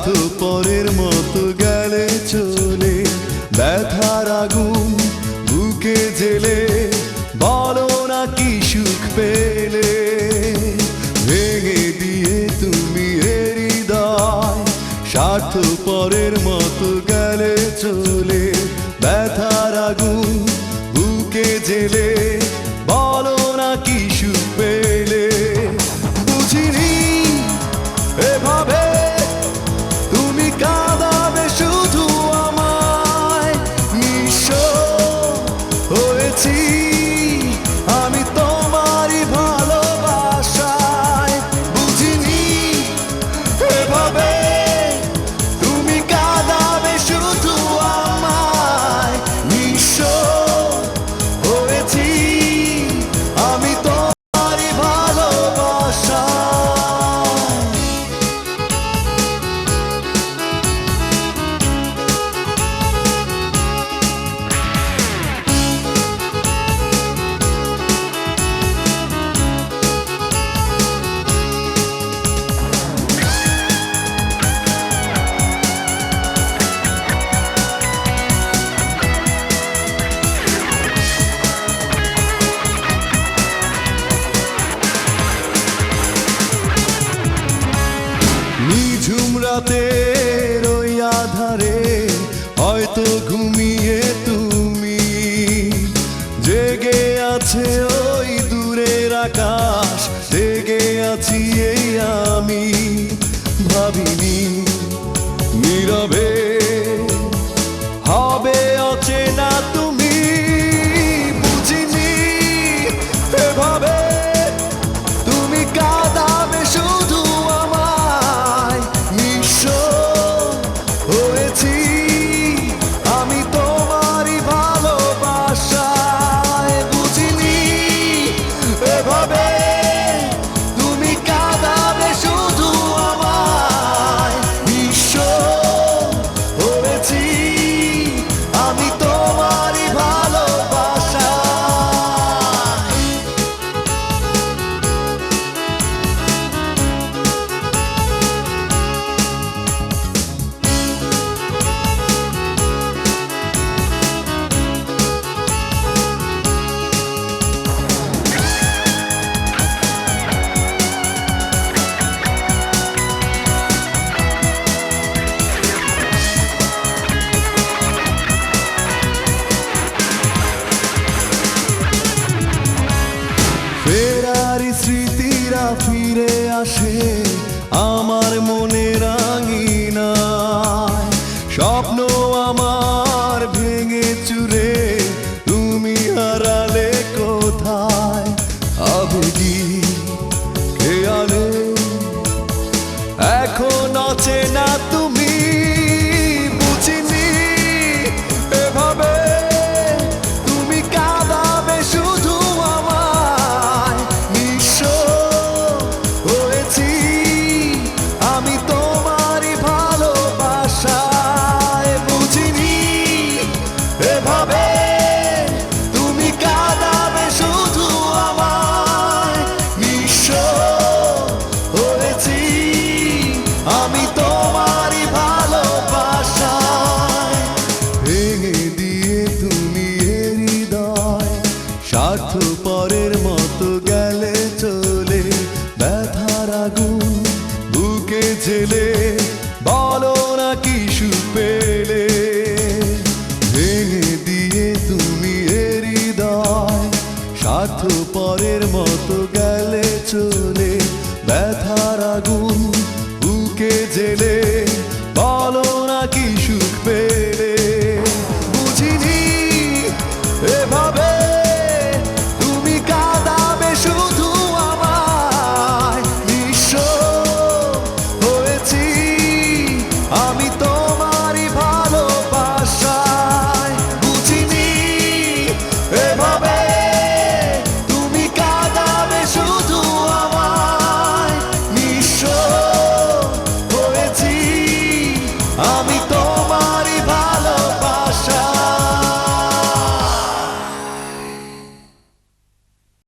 স্বার্থপরের মতো গেলে চলে। ব্যথার আগুন বুকে জেলে, বলো না কি সুখ পেলে। ভেঙে দিয়ে তুমি হৃদয়, স্বার্থপরের মতো গেলে চলে। ব্যথার আগুন বুকে জেলে এভাবে তুমি রাতের ওই আধারে হয়তো ঘুমিয়ে তুমি জেগে আছে ওই দূরের আকাশ। খেয়ালে এখন অচেনা স্বার্থপরের মতো গেলে চলে, ব্যথার আগুন বুকে জেলে বলো না কি পেলে? ভেঙে দিয়ে তুমি স্বার্থপরের মতো গেলে চলে, ব্যথার আগুন বুকে জেলে